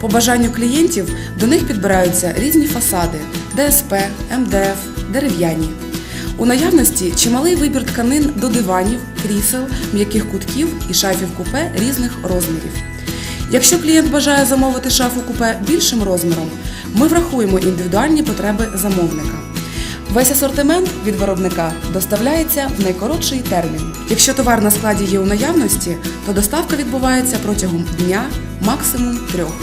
По бажанню клієнтів до них підбираються різні фасади ДСП, МДФ, дерев'яні. У наявності чималий вибір тканин до диванів, крісел, м'яких кутків і шафів купе різних розмірів. Якщо клієнт бажає замовити шафу купе більшим розміром, ми врахуємо індивідуальні потреби замовника. Весь асортимент від виробника доставляється в найкоротший термін. Якщо товар на складі є у наявності, то доставка відбувається протягом дня, максимум трьох.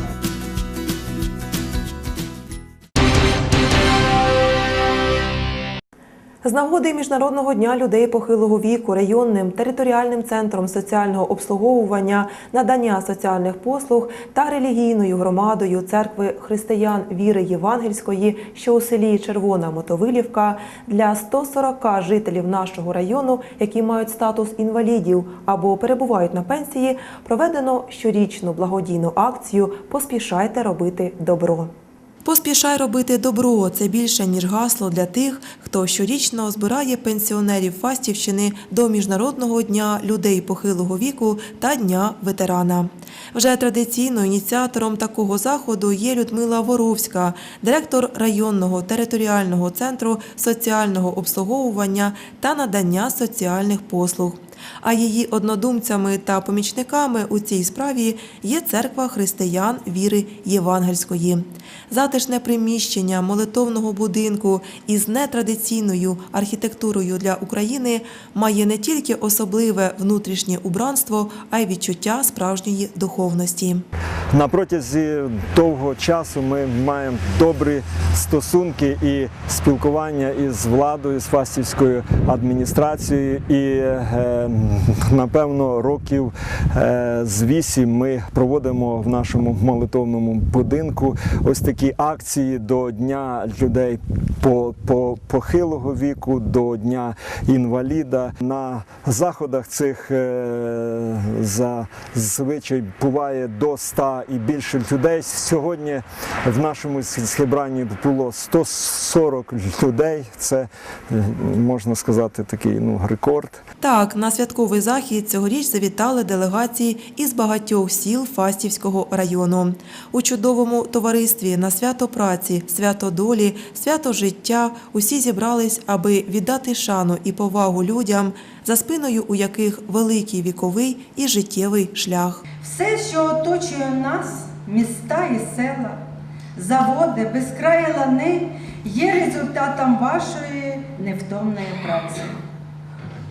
З нагоди Міжнародного дня людей похилого віку районним територіальним центром соціального обслуговування, надання соціальних послуг та релігійною громадою церкви християн віри Євангельської, що у селі Червона Мотовилівка, для 140 жителів нашого району, які мають статус інвалідів або перебувають на пенсії, проведено щорічну благодійну акцію Поспішайте робити добро. Поспішай робити добро. Це більше ніж гасло для тих, хто щорічно збирає пенсіонерів Фастівщини до Міжнародного дня людей похилого віку та Дня ветерана. Вже традиційно ініціатором такого заходу є Людмила Воровська, директор районного територіального центру соціального обслуговування та надання соціальних послуг. А її однодумцями та помічниками у цій справі є церква християн віри Євангельської. Затишне приміщення молитовного будинку із нетрадиційною архітектурою для України має не тільки особливе внутрішнє убранство, а й відчуття справжньої духовності. На протязі довгого часу ми маємо добрі стосунки і спілкування із владою, з Фастівською адміністрацією. І е, напевно років е, з вісім ми проводимо в нашому молитовному будинку ось такі акції до Дня людей по, по похилого віку, до Дня інваліда. На заходах цих е, зазвичай буває до 100 і більше людей. Сьогодні в нашому зібранні було 140 людей. Це е, можна сказати такий ну, рекорд. Так, на святковий захід цьогоріч завітали делегації із багатьох сіл Фастівського району. У чудовому товаристві на свято праці, свято долі, свято життя усі зібрались, аби віддати шану і повагу людям, за спиною у яких великий віковий і життєвий шлях. Все, що оточує нас, міста і села, заводи, безкраї лани, є результатом вашої невтомної праці.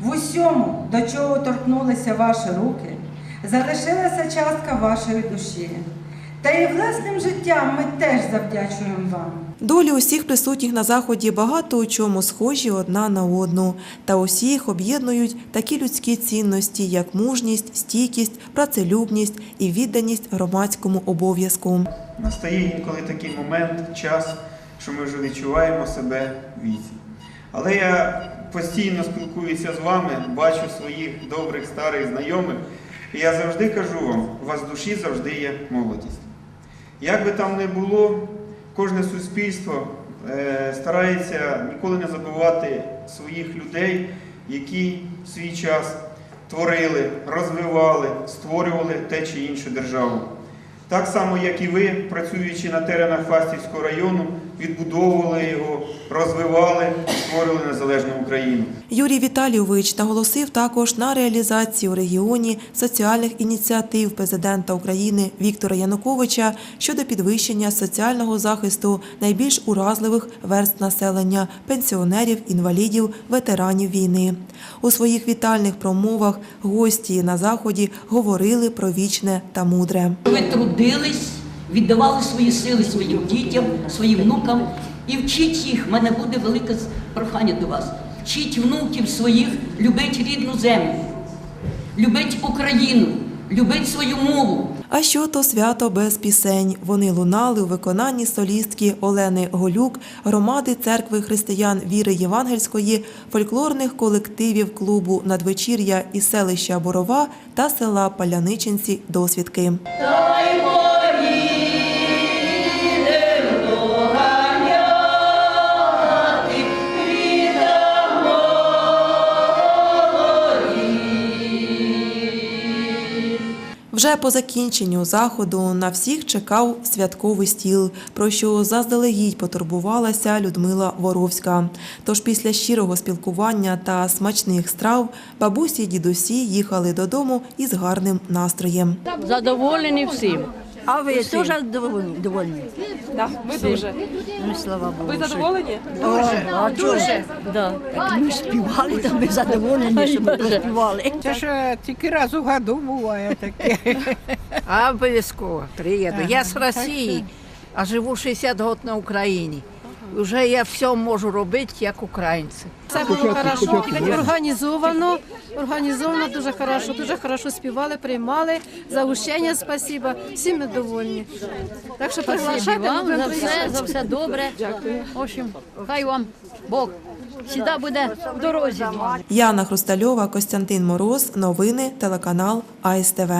В усьому, до чого торкнулися ваші руки, залишилася частка вашої душі. Та і власним життям ми теж завдячуємо вам. Долі усіх присутніх на заході багато у чому схожі одна на одну, та усіх об'єднують такі людські цінності, як мужність, стійкість, працелюбність і відданість громадському обов'язку. Настає інколи такий момент, час, що ми вже відчуваємо себе в віці. Але я постійно спілкуюся з вами, бачу своїх добрих старих знайомих, і я завжди кажу вам, у вас в душі завжди є молодість. Як би там не було, кожне суспільство е, старається ніколи не забувати своїх людей, які в свій час творили, розвивали, створювали те чи іншу державу. Так само, як і ви, працюючи на теренах Фастівського району, відбудовували його, розвивали, створили незалежну Україну. Юрій Віталійович наголосив також на реалізації у регіоні соціальних ініціатив президента України Віктора Януковича щодо підвищення соціального захисту найбільш уразливих верст населення пенсіонерів, інвалідів, ветеранів війни. У своїх вітальних промовах гості на заході говорили про вічне та мудре. Трудились, віддавали свої сили своїм дітям, своїм внукам і вчіть їх. У мене буде велике прохання до вас. Вчіть внуків своїх любить рідну землю, любить Україну, любити свою мову. А що то свято без пісень? Вони лунали у виконанні солістки Олени Голюк, громади церкви християн віри Євангельської, фольклорних колективів клубу надвечір'я із селища Борова та села Паляниченці Досвідки. Вже по закінченню заходу на всіх чекав святковий стіл, про що заздалегідь потурбувалася Людмила Воровська. Тож після щирого спілкування та смачних страв бабусі й дідусі їхали додому із гарним настроєм. Задоволені всім. А ви теж довольні? Так, ми дуже. Ну, слава Богу. Ви задоволені? Дуже. А дуже. Да. Так ми співали, то ми задоволені, що ми проспівали. Це ж тільки раз у году буває таке. А обов'язково приїду. Я з Росії, а живу 60 років на Україні. Вже я все можу робити, як українці. Це було хорошо, організовано, організовано дуже хорошо, дуже хорошо співали, приймали. За учення спасибо. Всі ми довольні. Так що приглашайте Вам за все, за все добре. В общем, хай вам Бог завжди буде в дорозі. Яна Хрустальова, Костянтин Мороз. Новини телеканал АСТВ.